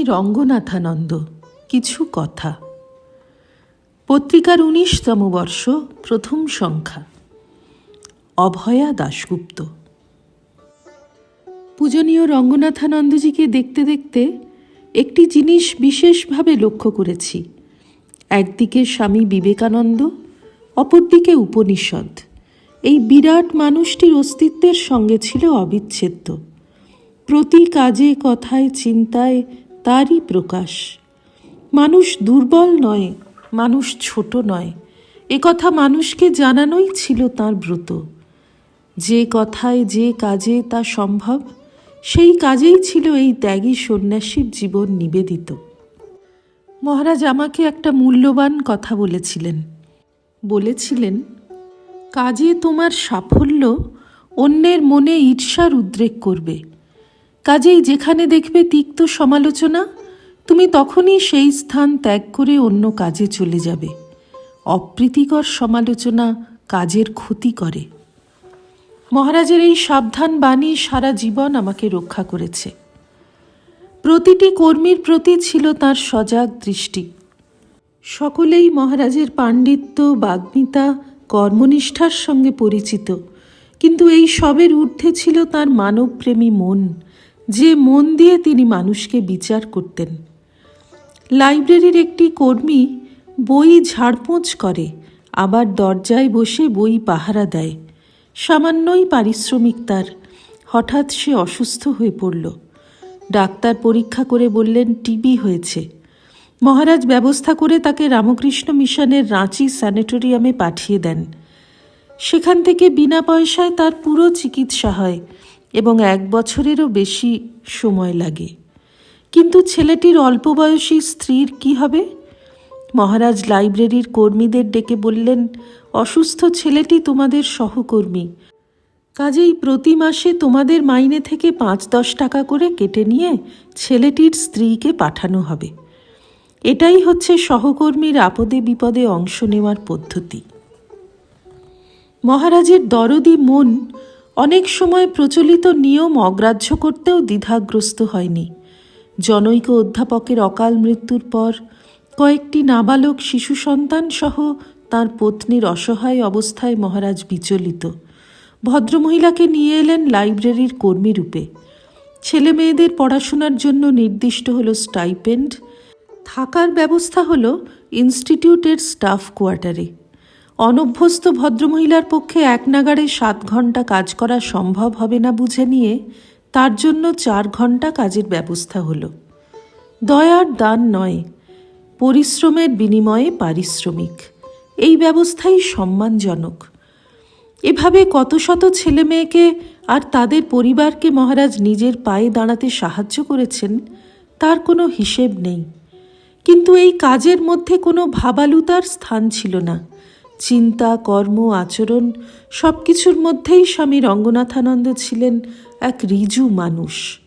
স্বামী রঙ্গনাথানন্দ, কিছু কথা। পত্রিকার উনিশতম বর্ষ, প্রথম সংখ্যা। অভয়া দাশগুপ্ত। পূজনীয় রঙ্গনাথানন্দজিকে দেখতে দেখতে একটি জিনিস বিশেষভাবে লক্ষ্য করেছি। একদিকে স্বামী বিবেকানন্দ, অপরদিকে উপনিষদ। এই বিরাট মানুষটির অস্তিত্বের সঙ্গে ছিল অবিচ্ছেদ্য। প্রতি কাজে, কথায়, চিন্তায় তারই প্রকাশ। মানুষ দুর্বল নয়, মানুষ ছোট নয়। এ কথা মানুষকে জানানোই ছিল তার ব্রত। যে কথায় যে কাজে তা সম্ভব, সেই কাজেই ছিল এই ত্যাগী সন্ন্যাসীর জীবন নিবেদিত। মহারাজ আমাকে একটা মূল্যবান কথা বলেছিলেন। বলেছিলেন, কাজে তোমার সাফল্য অন্যের মনে ঈর্ষার উদ্রেক করবে। কাজেই যেখানে দেখবে তিক্ত সমালোচনা, তুমি তখনই সেই স্থান ত্যাগ করে অন্য কাজে চলে যাবে। অপ্রীতিকর সমালোচনা কাজের ক্ষতি করে। মহারাজের এই সাবধান বাণী সারা জীবন আমাকে রক্ষা করেছে। প্রতিটি কর্মীর প্রতি ছিল তার সজাগ দৃষ্টি। সকলেই মহারাজের পাণ্ডিত্য, বাগ্মিতা, কর্মনিষ্ঠার সঙ্গে পরিচিত, কিন্তু এই সবের ঊর্ধ্বে ছিল তার মানবপ্রেমী মন। যে মন দিয়ে তিনি মানুষকে বিচার করতেন। লাইব্রেরির একটি কর্মী বই ঝাড়পোঁচ করে, আবার দরজায় বসে বই পাহারা দেয়। সামান্যই পারিশ্রমিক তার। হঠাৎ সে অসুস্থ হয়ে পড়ল। ডাক্তার পরীক্ষা করে বললেন, টিবি হয়েছে। মহারাজ ব্যবস্থা করে তাকে রামকৃষ্ণ মিশনের রাঁচি স্যানিটোরিয়ামে পাঠিয়ে দেন। সেখান থেকে বিনা পয়সায় তার পুরো চিকিৎসা হয়। এবং এক বছরেরও বেশি সময় লাগে। কিন্তু ছেলেটির অল্প বয়সী স্ত্রীর কি হবে? মহারাজ লাইব্রেরির কর্মীদের ডেকে বললেন, অসুস্থ ছেলেটি তোমাদের সহকর্মী। কাজেই প্রতি মাসে তোমাদের মাইনে থেকে পাঁচ দশ টাকা করে কেটে নিয়ে ছেলেটির স্ত্রীকে পাঠানো হবে। এটাই হচ্ছে সহকর্মীর আপদে বিপদে অংশ নেওয়ার পদ্ধতি। মহারাজের দরদি মন অনেক সময় প্রচলিত নিয়ম অগ্রাহ্য করতেও দ্বিধাগ্রস্ত হয়নি। জনৈক অধ্যাপকের অকাল মৃত্যুর পর কয়েকটি নাবালক শিশু সন্তান সহ তার পত্নীর অসহায় অবস্থায় মহারাজ বিচলিত। ভদ্রমহিলাকে নিয়ে এলেন লাইব্রেরির কর্মী রূপে। ছেলে মেয়েদের পড়াশোনার জন্য নির্দিষ্ট হলো স্টাইপেন্ড। থাকার ব্যবস্থা হলো ইনস্টিটিউটের স্টাফ কোয়ার্টারে। অনভ্যস্ত ভদ্রমহিলার পক্ষে এক নাগাড়ে সাত ঘণ্টা কাজ করা সম্ভব হবে না বুঝে নিয়ে তার জন্য চার ঘণ্টা কাজের ব্যবস্থা হলো। দয়ার দান নয়, পরিশ্রমের বিনিময়ে পারিশ্রমিক। এই ব্যবস্থাই সম্মানজনক। এভাবে কত শত ছেলে মেয়েকে আর তাদের পরিবারকে মহারাজ নিজের পায়ে দাঁড়াতে সাহায্য করেছেন, তার কোনো হিসেব নেই। কিন্তু এই কাজের মধ্যে কোনো ভাবালুতার স্থান ছিল না। চিন্তা, কর্ম, আচরণ সব কিছুর মধ্যেই স্বামী রঙ্গনাথানন্দ ছিলেন এক রিজু মানুষ।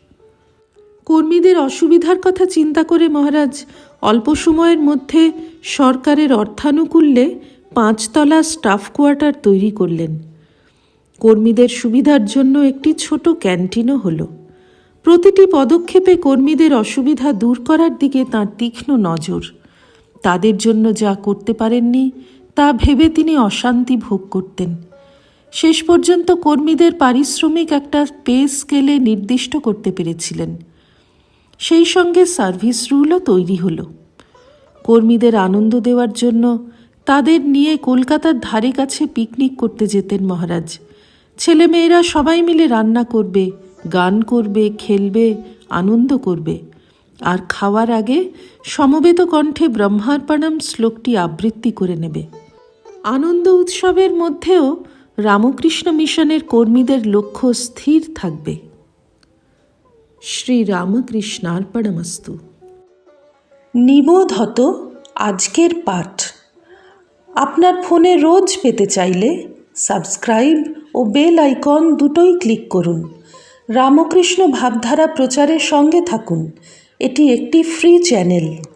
কর্মীদের অসুবিধার কথা চিন্তা করে মহারাজ অল্প সময়ের মধ্যে সরকারের অর্থানুকূল্যে পাঁচতলা স্টাফ কোয়ার্টার তৈরি করলেন। কর্মীদের সুবিধার জন্য একটি ছোট ক্যান্টিনও হলো। প্রতিটি পদক্ষেপে কর্মীদের অসুবিধা দূর করার দিকে তাঁর তীক্ষ্ণ নজর। তাদের জন্য যা করতে পারেননি তা ভেবে তিনি অশান্তি ভোগ করতেন। শেষ পর্যন্ত কর্মীদের পারিশ্রমিক একটা পে স্কেলে নির্দিষ্ট করতে পেরেছিলেন। সেই সঙ্গে সার্ভিস রুলও তৈরি হলো। কর্মীদের আনন্দ দেওয়ার জন্য তাদের নিয়ে কলকাতার ধারে কাছে পিকনিক করতে যেতেন মহারাজ। ছেলেমেয়েরা সবাই মিলে রান্না করবে, গান করবে, খেলবে, আনন্দ করবে। আর খাওয়ার আগে সমবেত কণ্ঠে ব্রহ্মার্পণম শ্লোকটি আবৃত্তি করে নেবে। আনন্দ উৎসবের মধ্যেও রামকৃষ্ণ মিশনের কর্মীদের লক্ষ্য স্থির থাকবে। শ্রী রামকৃষ্ণার্পণমস্তু। নিবোধ হত আজকের পাঠ। আপনার ফোনে রোজ পেতে চাইলে সাবস্ক্রাইব ও বেল আইকন দুটোই ক্লিক করুন। রামকৃষ্ণ ভাবধারা প্রচারের সঙ্গে থাকুন। এটি একটি ফ্রি চ্যানেল।